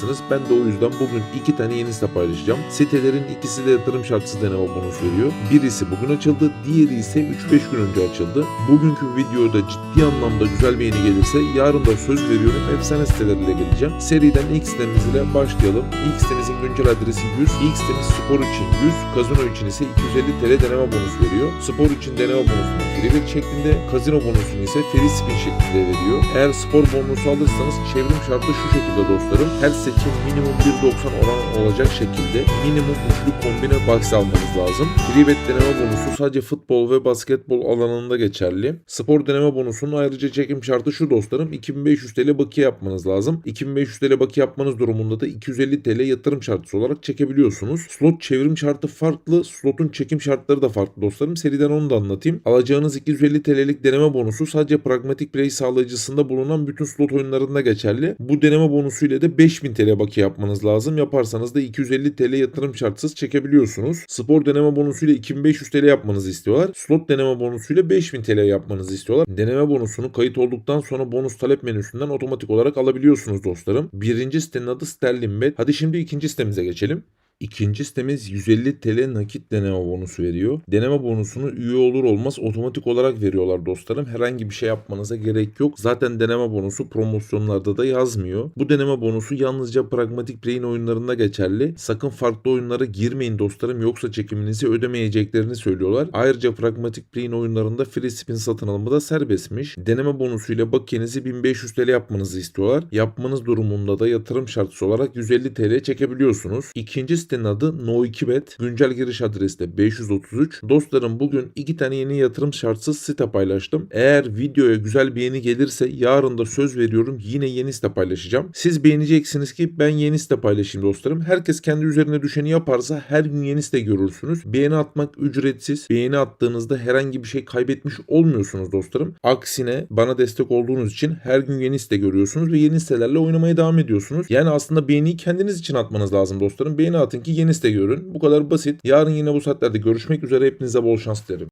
almışsınız. Ben de o yüzden bugün iki tane yeni site paylaşacağım. Sitelerin ikisi de yatırım şartsız deneme bonus veriyor. Birisi bugün açıldı, diğeri ise 3-5 gün önce açıldı. Bugünkü videoda ciddi anlamda güzel beğeni gelirse yarın da söz veriyorum efsane siteleriyle geleceğim. Seriden ilk sitemiz ile başlayalım. İlk sitemizin güncel adresi 100. İlk sitemiz spor için 100, kazino için ise 250 TL deneme bonus veriyor. Spor için deneme bonusunu bet şeklinde, kazino bonusunu ise free spin şeklinde veriyor. Eğer spor bonusu alırsanız çevrim şartı şu şekilde dostlarım. Her seçim minimum 1.90 oran olacak şekilde minimum üçlü kombine box almanız lazım. Free deneme bonusu sadece futbol ve basketbol alanında geçerli. Spor deneme bonusunun ayrıca çekim şartı şu dostlarım. 2500 TL bakiye yapmanız lazım. 2500 TL bakiye yapmanız durumunda da 250 TL yatırım şartısı olarak çekebiliyorsunuz. Slot çevrim şartı farklı, slotun çekim şartları da farklı dostlarım. Seriden onu da anlatayım. Alacağınız 250 TL'lik deneme bonusu sadece pragmatik play sağlayıcısında bulunan bütün slot oyunlarında geçerli. Bu deneme bonusu ile de 5000 TL bakiye yapmanız lazım. Yaparsanız da 250 TL yatırım şartsız çekebiliyorsunuz. Spor deneme bonusu ile 2500 TL yapmanızı istiyorlar. Slot deneme bonusu ile 5000 TL yapmanızı istiyorlar. Deneme bonusunu kayıt olduktan sonra bonus talep menüsünden otomatik olarak alabiliyorsunuz dostlarım. Birinci sitenin adı Sterling Bet. Hadi şimdi ikinci sitemize geçelim. İkinci sitemiz 150 TL nakit deneme bonusu veriyor. Deneme bonusunu üye olur olmaz otomatik olarak veriyorlar dostlarım. Herhangi bir şey yapmanıza gerek yok. Zaten deneme bonusu promosyonlarda da yazmıyor. Bu deneme bonusu yalnızca Pragmatic Play'in oyunlarında geçerli. Sakın farklı oyunlara girmeyin dostlarım yoksa çekiminizi ödemeyeceklerini söylüyorlar. Ayrıca Pragmatic Play'in oyunlarında free spin satın alımı da serbestmiş. Deneme bonusuyla bakiyenizi 1500 TL yapmanızı istiyorlar. Yapmanız durumunda da yatırım şartısı olarak 150 TL çekebiliyorsunuz. İkinci sitenin adı No2bet. Güncel giriş adresi de 533. Dostlarım bugün iki tane yeni yatırım şartsız site paylaştım. Eğer videoya güzel beğeni gelirse yarın da söz veriyorum yine yeni site paylaşacağım. Siz beğeneceksiniz ki ben yeni site paylaşayım dostlarım. Herkes kendi üzerine düşeni yaparsa her gün yeni site görürsünüz. Beğeni atmak ücretsiz. Beğeni attığınızda herhangi bir şey kaybetmiş olmuyorsunuz dostlarım. Aksine bana destek olduğunuz için her gün yeni site görüyorsunuz ve yeni sitelerle oynamaya devam ediyorsunuz. Yani aslında beğeniyi kendiniz için atmanız lazım dostlarım. Beğeni atın ki yeni görün. Bu kadar basit. Yarın yine bu saatlerde görüşmek üzere. Hepinize bol şans dilerim.